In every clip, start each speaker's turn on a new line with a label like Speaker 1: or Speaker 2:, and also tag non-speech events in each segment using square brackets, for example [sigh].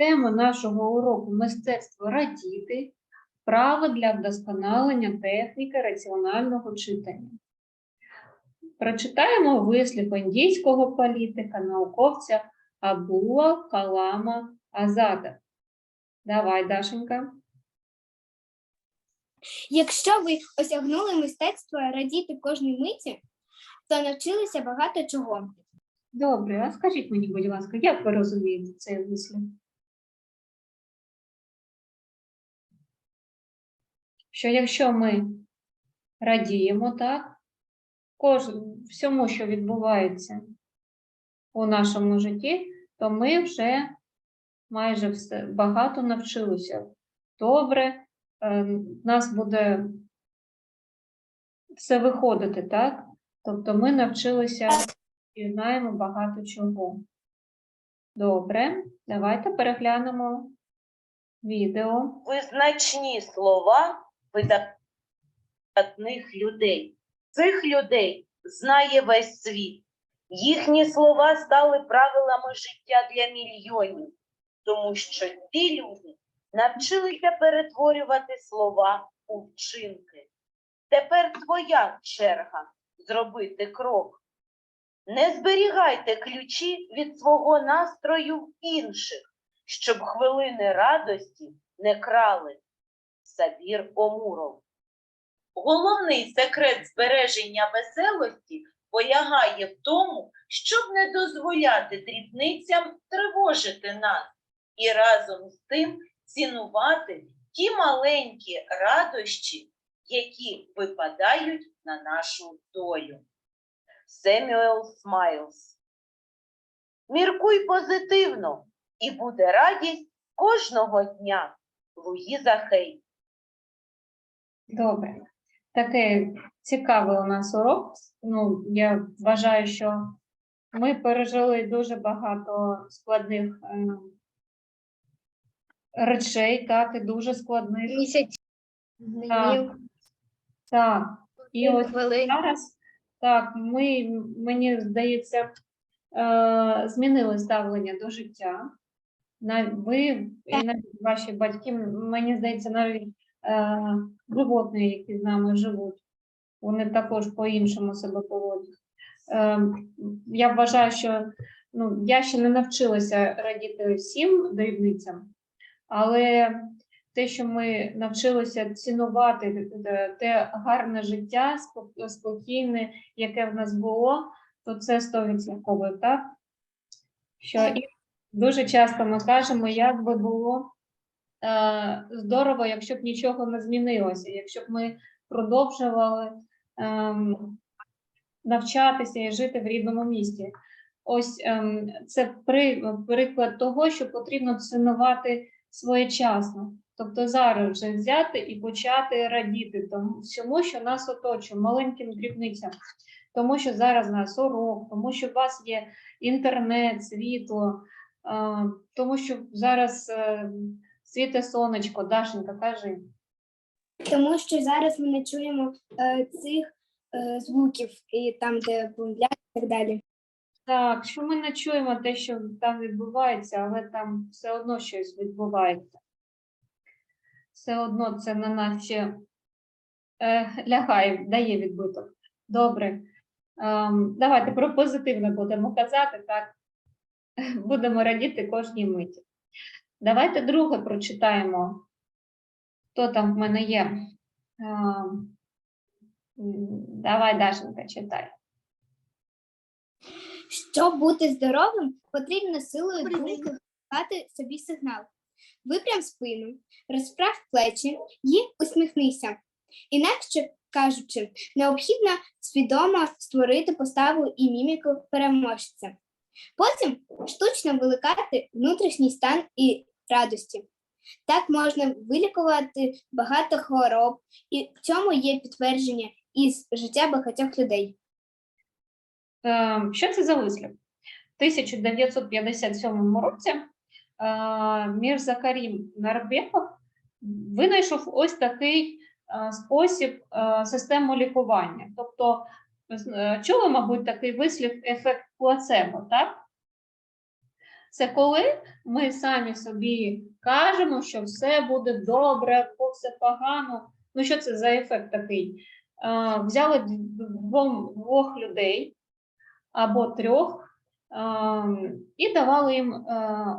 Speaker 1: Тема нашого уроку мистецтво радіти, право для вдосконалення техніки раціонального читання. Прочитаємо вислів індійського політика, науковця Абула Калама Азада. Давай, Дашенька.
Speaker 2: Якщо ви осягнули мистецтво радіти кожній миті, то навчилися багато чого.
Speaker 1: Добре, а скажіть мені, будь ласка, як ви розумієте цей вислів? Що якщо ми радіємо, так, кожен, всьому, що відбувається у нашому житті, то ми вже майже все, багато навчилися. Добре, е, в нас буде все виходити, так? Тобто ми навчилися і знаємо багато чого. Добре, давайте переглянемо відео.
Speaker 3: визначні слова видатних людей. Цих людей знає весь світ. Їхні слова стали правилами життя для мільйонів, тому що ці люди навчилися перетворювати слова у вчинки. Тепер твоя черга зробити крок. Не зберігайте ключі від свого настрою інших, щоб хвилини радості не крали. Сабір Омуров. Головний секрет збереження веселості полягає в тому, щоб не дозволяти дрібницям тривожити нас і разом з тим цінувати ті маленькі радощі, які випадають на нашу долю. Семюел Смайлс. Міркуй позитивно, і буде радість кожного дня. Луїза Хей.
Speaker 1: Добре. Такий цікавий у нас урок. Ну, я вважаю, що ми пережили дуже багато складних е, речей, так, і дуже складних.
Speaker 2: Місяць
Speaker 1: Так. Так. І ось зараз так, ми, мені здається, е, змінили ставлення до життя. Ви і навіть ваші батьки, мені здається, навіть животні, які з нами живуть, вони також по-іншому себе поводять. Е, я вважаю, що ну, я ще не навчилася радіти всім дрібницям, але те, що ми навчилися цінувати те- те гарне життя, спокійне, яке в нас було, то це стовідсотково, так? Що дуже часто ми кажемо, як би було е, здорово, якщо б нічого не змінилося, якщо б ми продовжували ем, навчатися і жити в рідному місті. Ось ем, це приклад того, що потрібно цінувати своєчасно. Тобто зараз вже взяти і почати радіти тому всьому, що нас оточує, маленьким дрібницям. Тому що зараз нас урок, тому що у вас є інтернет, світло, е, тому що зараз е, світе сонечко, Дашенька, кажи.
Speaker 2: Тому що зараз ми не чуємо е, цих е, звуків і там, де бомблять і так далі.
Speaker 1: Так, що ми не чуємо те, що там відбувається, але там все одно щось відбувається. Все одно це на нас ще е, лягає, дає відбиток. Добре. Ем, давайте про позитивне будемо казати, так? Будемо радіти кожній миті. Давайте друге прочитаємо. Хто там в мене є? Давай, Дашенька, читай.
Speaker 2: Щоб бути здоровим, потрібно силою думки вкладати собі сигнал. Випрям спину, розправ плечі і усміхнися. Інакше кажучи, необхідно свідомо створити поставу і міміку переможця. Потім штучно виликати внутрішній стан і радості. Так можна вилікувати багато хвороб, і в цьому є підтвердження із життя багатьох людей.
Speaker 1: Е, Що це за вислів? В 1957 році е, Мірза Карім Нарбеков винайшов ось такий е, спосіб е, систему лікування. Тобто, чули, мабуть, такий вислів ефект плацебо, так? Це коли ми самі собі кажемо, що все буде добре, або все погано. Ну, що це за ефект такий? Взяли двох людей або трьох і давали їм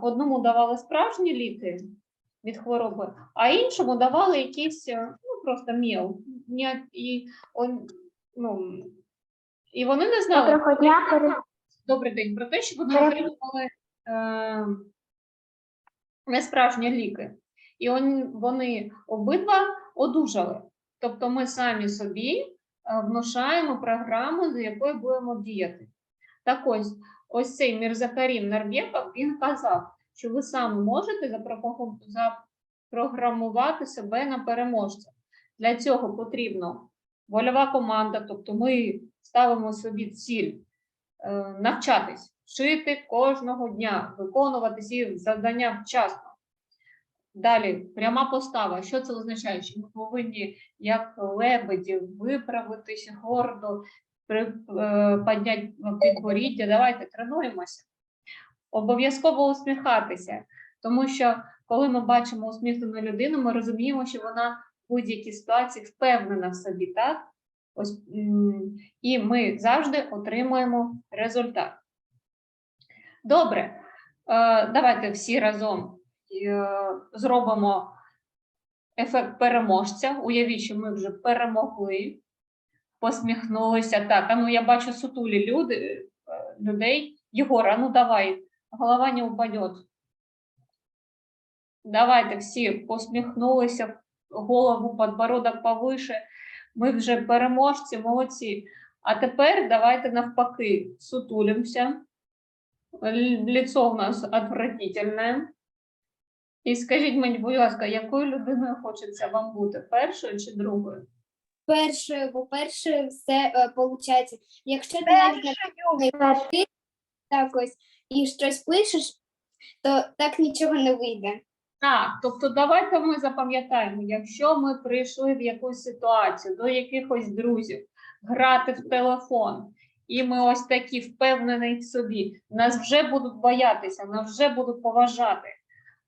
Speaker 1: одному давали справжні ліки від хвороби, а іншому давали якийсь ну, просто міл. І, ну, і вони не знали. Добрий день. Про те, що вони отримували е, несправжні ліки. І вони, обидва одужали. Тобто ми самі собі е, внушаємо програму, за якою будемо діяти. Так ось, ось цей Мірзакарім Нарбєков, він казав, що ви саме можете запрограмувати себе на переможця. Для цього потрібно вольова команда, тобто ми ставимо собі ціль е, навчатись, вчити кожного дня, виконувати ці завдання вчасно. Далі, пряма постава. Що це означає? Що ми повинні, як лебеді, виправитись гордо, е, підняти підборіддя. Давайте тренуємося. Обов'язково усміхатися, тому що коли ми бачимо усміхнену людину, ми розуміємо, що вона в будь-якій ситуації впевнена в собі, так? Ось, і ми завжди отримуємо результат. Добре, е, давайте всі разом е, зробимо ефект переможця. Уявіть, що ми вже перемогли, посміхнулися. Так, а ну я бачу сутулі люди, е, людей. Єгора, ну давай, голова не упадет. Давайте всі посміхнулися, голову, подбородок повише. Ми вже переможці, молодці. А тепер давайте навпаки сутулимося. Лицо у нас отвратительне. І скажіть мені, будь ласка, якою людиною хочеться вам бути? Першою чи другою?
Speaker 2: перше, бо перше все виходить. Якщо ти навіть не
Speaker 4: Першою.
Speaker 2: так ось і щось пишеш, то так нічого не вийде.
Speaker 1: Так, тобто давайте ми запам'ятаємо, якщо ми прийшли в якусь ситуацію до якихось друзів грати в телефон, і ми ось такі впевнені в собі, нас вже будуть боятися, нас вже будуть поважати.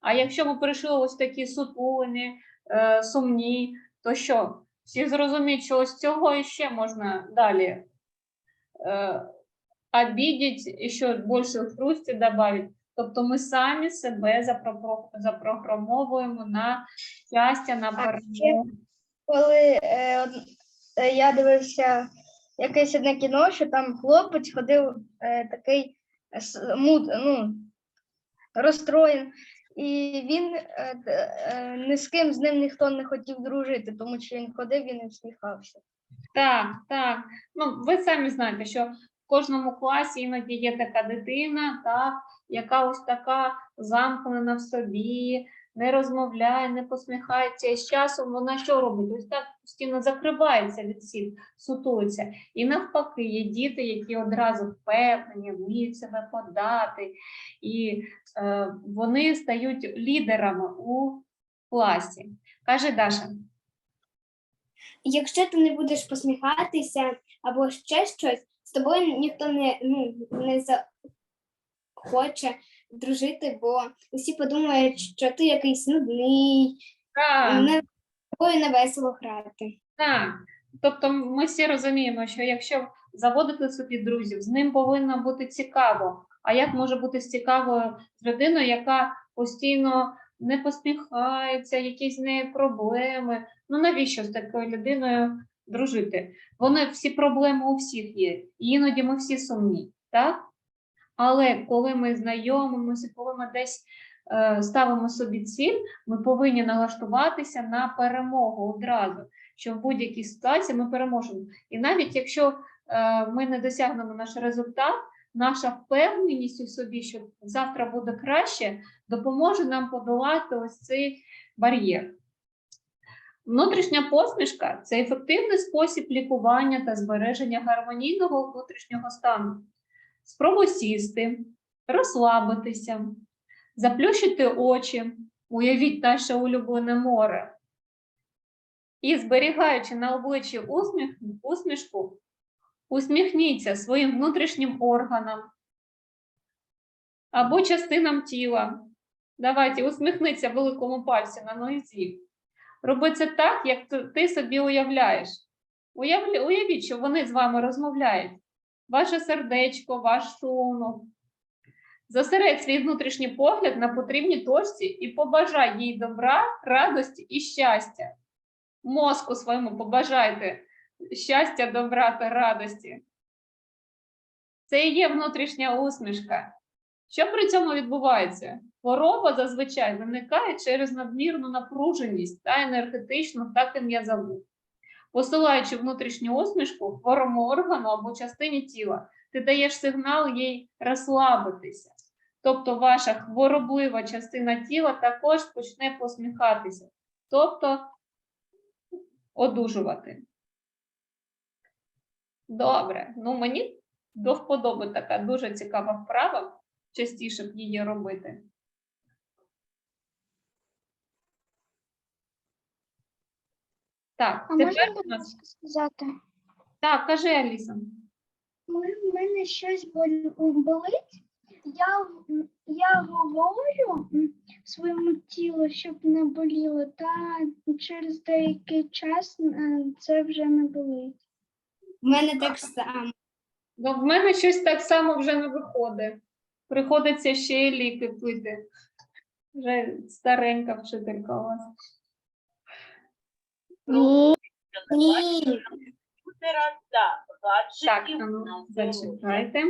Speaker 1: А якщо ми прийшли ось такі сутулені, е, сумні, то що? Всі зрозуміють, що ось цього ще можна далі е, обідіть, і ще більше хрусті додати. Тобто ми самі себе запрограмовуємо на щастя, на перемогу.
Speaker 4: Коли е, е, я дивився якесь одне кіно, що там хлопець ходив е, такий е, ну, розстроєн, і він е, е, ні з ким з ним ніхто не хотів дружити, тому що він ходив і не всміхався.
Speaker 1: Так, так. Ну, ви самі знаєте, що в кожному класі іноді є така дитина, так, яка ось така замкнена в собі, не розмовляє, не посміхається. І з часом вона що робить? Ось так постійно закривається від всіх, сутується. І навпаки, є діти, які одразу впевнені, вміють себе подати, і е, вони стають лідерами у класі. Каже Даша.
Speaker 2: Якщо ти не будеш посміхатися або ще щось, з тобою ніхто не, ну, не захоче дружити, бо усі подумають, що ти якийсь нудний,
Speaker 1: Так.
Speaker 2: не тобою не весело грати.
Speaker 1: Так, тобто ми всі розуміємо, що якщо заводити собі друзів, з ним повинно бути цікаво. А як може бути цікавою з людиною, яка постійно не посміхається, якісь в неї проблеми? Ну навіщо з такою людиною дружити? Вони всі проблеми у всіх є, і іноді ми всі сумні, так? Але коли ми знайомимося, коли ми десь е, ставимо собі ціль, ми повинні налаштуватися на перемогу одразу що в будь-якій ситуації ми переможемо. І навіть якщо е, ми не досягнемо наш результат, наша впевненість у собі, що завтра буде краще, допоможе нам подолати ось цей бар'єр. Внутрішня посмішка це ефективний спосіб лікування та збереження гармонійного внутрішнього стану. Спробуй сісти, розслабитися, заплющити очі, уявіть наше улюблене море. І зберігаючи на обличчі усміх, усмішку, усміхніться своїм внутрішнім органам, або частинам тіла. Давайте, усміхнися великому пальці на нозі. Роби це так, як ти- собі уявляєш. Уявля- Уявіть, що вони з вами розмовляють. Ваше сердечко, ваш шлунок. Зосередь свій внутрішній погляд на потрібній точці і побажай їй добра, радості і щастя. Мозку своєму побажайте щастя, добра та радості. Це і є внутрішня усмішка. Що при цьому відбувається? Хвороба зазвичай виникає через надмірну напруженість та енергетичну, так і. Посилаючи внутрішню усмішку хворому органу або частині тіла, ти даєш сигнал їй розслабитися. Тобто ваша хвороблива частина тіла також почне посміхатися, тобто одужувати. Добре, ну мені до вподоби така дуже цікава вправа, частіше б її робити. Так,
Speaker 4: А
Speaker 1: тепер
Speaker 4: можна,
Speaker 1: у
Speaker 4: будь
Speaker 1: нас
Speaker 4: ласка, сказати?
Speaker 1: так, кажи Аліса.
Speaker 4: У мене щось бол- болить. Я, я говорю м, своєму тілу, щоб не боліло, та через деякий час е, це вже не болить.
Speaker 2: У мене так само.
Speaker 1: Ну, в мене щось так само вже не виходить. Приходиться ще й ліки пити. Вже старенька вчителька у вас.
Speaker 2: Ні.
Speaker 3: Комп'ютера та
Speaker 1: Так,
Speaker 3: гаджетів
Speaker 1: а ну, зачекайте.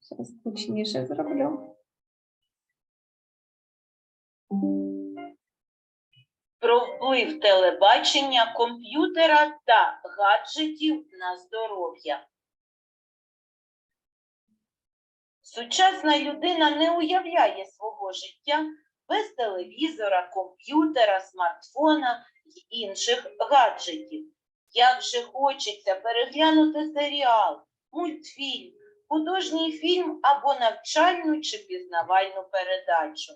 Speaker 1: Зараз гучніше зроблю.
Speaker 3: Про вплив телебачення, комп'ютера та гаджетів на здоров'я. Сучасна людина не уявляє свого життя без телевізора, комп'ютера, смартфона й інших гаджетів. Як же хочеться переглянути серіал, мультфільм, художній фільм або навчальну чи пізнавальну передачу.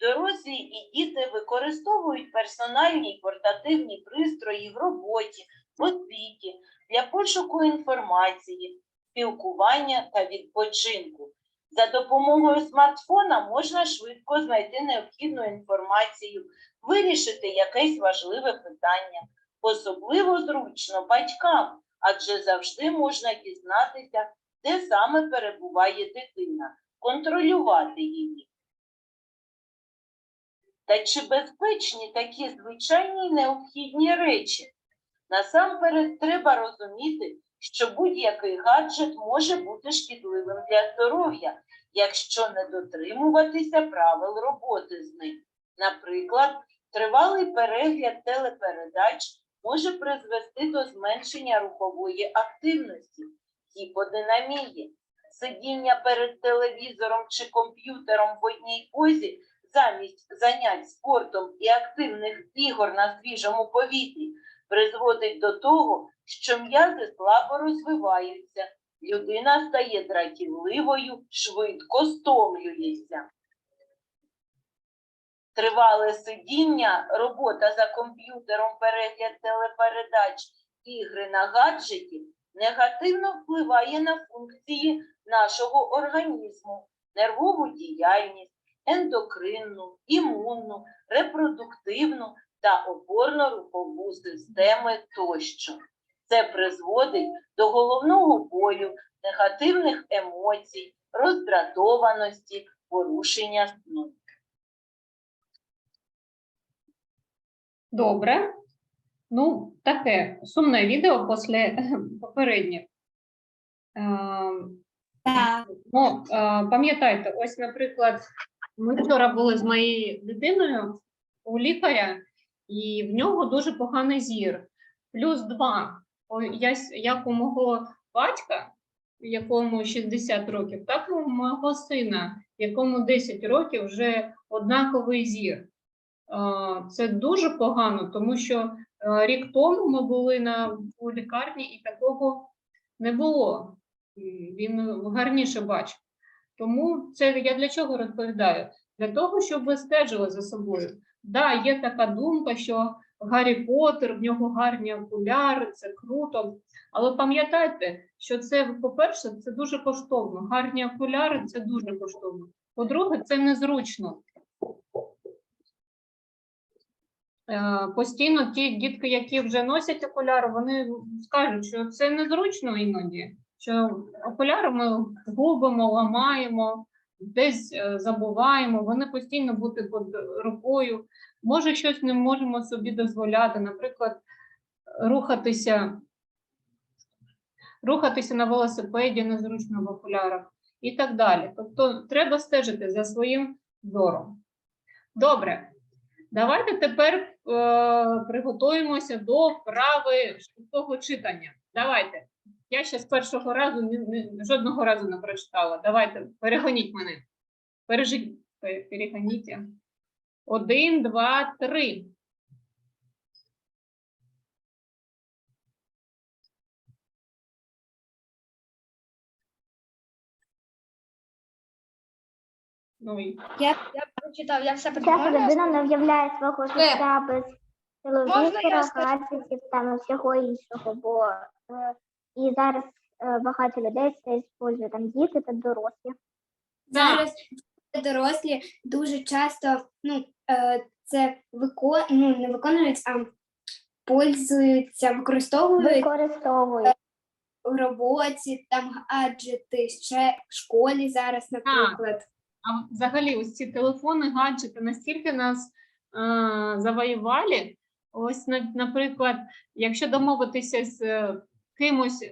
Speaker 3: Дорослі і діти використовують персональні портативні пристрої в роботі, освіті, для пошуку інформації, спілкування та відпочинку. За допомогою смартфона можна швидко знайти необхідну інформацію, вирішити якесь важливе питання. Особливо зручно батькам, адже завжди можна дізнатися, де саме перебуває дитина, контролювати її. Та чи безпечні такі звичайні необхідні речі? Насамперед треба розуміти, що будь-який гаджет може бути шкідливим для здоров'я, якщо не дотримуватися правил роботи з ним. Наприклад, тривалий перегляд телепередач може призвести до зменшення рухової активності, гіподинамії, сидіння перед телевізором чи комп'ютером в одній позі замість занять спортом і активних ігор на свіжому повітрі призводить до того, що м'язи слабо розвиваються, людина стає дратівливою, швидко стомлюється. Тривале сидіння, робота за комп'ютером, перегляд телепередач, ігри на гаджеті негативно впливає на функції нашого організму, нервову діяльність, ендокринну, імунну, репродуктивну та опорно-рухову системи тощо. Це призводить до головного болю, негативних емоцій, роздратованості, порушення сну.
Speaker 1: Добре. Ну, таке сумне відео після [laughs] попередніх. Ем,
Speaker 2: Так.
Speaker 1: Ну, е, пам'ятайте, ось, наприклад, ми вчора були з моєю дитиною у лікаря, і в нього дуже поганий зір. Плюс два. О, Я, як у мого батька, якому 60 років, так і у мого сина, якому 10 років вже однаковий зір. Це дуже погано, тому що е, рік тому ми були на у лікарні і такого не було. Він гарніше бачив. Тому це я для чого розповідаю? Для того, щоб ви стежили за собою. Да, є така думка, що Гаррі Поттер, в нього гарні окуляри, це круто. Але пам'ятайте, що це, по-перше, це дуже коштовно. Гарні окуляри це дуже коштовно. По-друге, це незручно. Е, Постійно ті дітки, які вже носять окуляри, вони скажуть, що це незручно іноді, що окуляри ми губимо, ламаємо, десь е, забуваємо, вони постійно бути під рукою. Може, щось не можемо собі дозволяти, наприклад, рухатися, рухатися на велосипеді незручно в окулярах і так далі. Тобто треба стежити за своїм зором. Добре, давайте тепер е, приготуємося до вправи швидкого читання. Давайте. Я ще з першого разу жодного разу не прочитала. Давайте, перегоніть мене. Пережіть, перегоніть. Один, два, три. Ну,
Speaker 2: Я
Speaker 4: Я прочитав, я все
Speaker 5: Ця
Speaker 4: прочитав.
Speaker 5: людина не в'являє свого життя без телевізора,
Speaker 4: я скажу?
Speaker 5: гаджетів там і всього іншого, бо е, і зараз е, багато людей це використовує там діти та дорослі.
Speaker 2: зараз дорослі дуже часто ну, е, це вико... ну, не виконують, а пользуються, використовують
Speaker 5: Використовують.
Speaker 2: у роботі, там гаджети, ще в школі зараз, наприклад.
Speaker 1: А взагалі, ось ці телефони, гаджети настільки нас е, завоювали. Ось, наприклад, якщо домовитися з е, кимось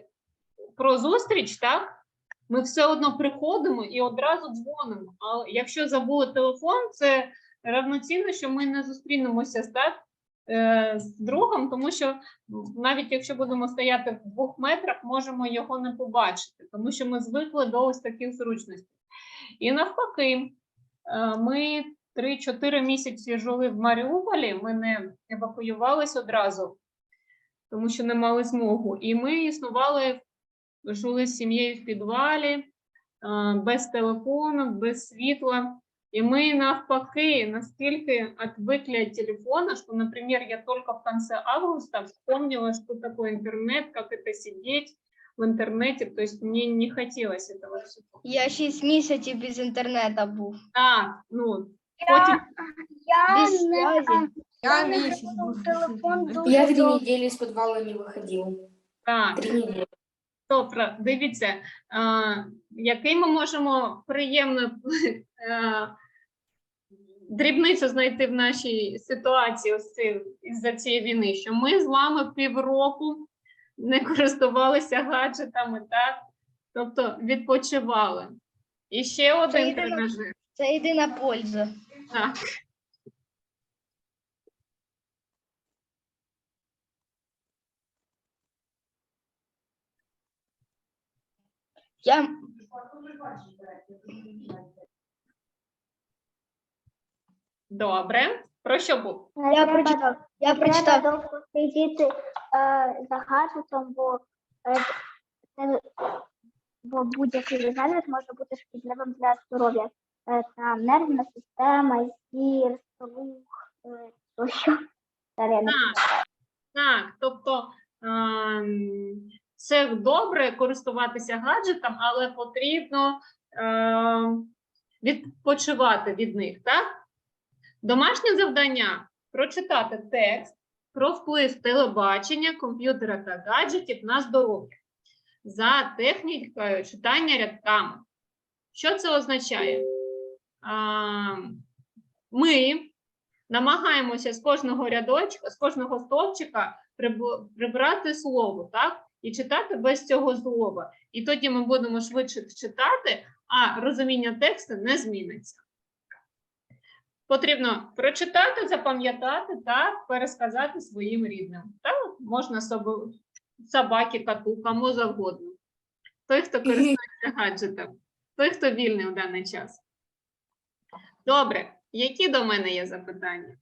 Speaker 1: про зустріч, так, ми все одно приходимо і одразу дзвонимо. А якщо забули телефон, це равноцінно, що ми не зустрінемося так, е, з другом, тому що навіть якщо будемо стояти в двох метрах, можемо його не побачити, тому що ми звикли до ось таких зручностей. І навпаки, е, ми 3-4 місяці жили в Маріуполі, ми не евакуювались одразу, тому що не мали змогу. І ми існували, жили з сім'єю в підвалі, е, без телефону, без світла. И мы навпаки настолько отвыкли от телефона, что, например, я только в конце августа вспомнила, что такое интернет, как это сидеть в интернете. То есть мне не хотелось этого всего.
Speaker 4: Я 6 місяців без інтернету був.
Speaker 1: Так, ну, потім
Speaker 4: Без зв'язі.
Speaker 6: Я месяц був.
Speaker 7: Я две недели из подвала не выходила.
Speaker 1: так.
Speaker 7: Три недели.
Speaker 1: Добре, дивіться, а, який ми можемо приємно [laughs] е, дрібницю знайти в нашій ситуації ось цей- із-за цієї війни, що ми з вами півроку не користувалися гаджетами, так? Тобто відпочивали. І ще один
Speaker 4: єдине-
Speaker 1: тренажер.
Speaker 4: Це єдина польза.
Speaker 1: Так.
Speaker 4: Я
Speaker 1: Добре. Про що був?
Speaker 4: Я прочитав. я
Speaker 5: треба
Speaker 4: прочитав.
Speaker 5: довго сидіти за гаджетом, бо, е, це, бо будь-який гаджет може бути шкідливим для здоров'я. Е, там нервна система, зір, слух, е, тощо. Та
Speaker 1: Так, так, тобто це добре користуватися гаджетом, але потрібно відпочивати від них, так? Домашнє завдання прочитати текст про вплив телебачення, комп'ютера та гаджетів на здоров'я за технікою читання рядками. Що це означає? Ми намагаємося з кожного рядочка, з кожного стовпчика прибрати слово, так? І читати без цього слова. І тоді ми будемо швидше читати, а розуміння тексту не зміниться. Потрібно прочитати, запам'ятати та пересказати своїм рідним. Та можна собаки, коту, кому завгодно. Той, хто користується гаджетом, той, хто вільний у даний час. Добре, які до мене є запитання?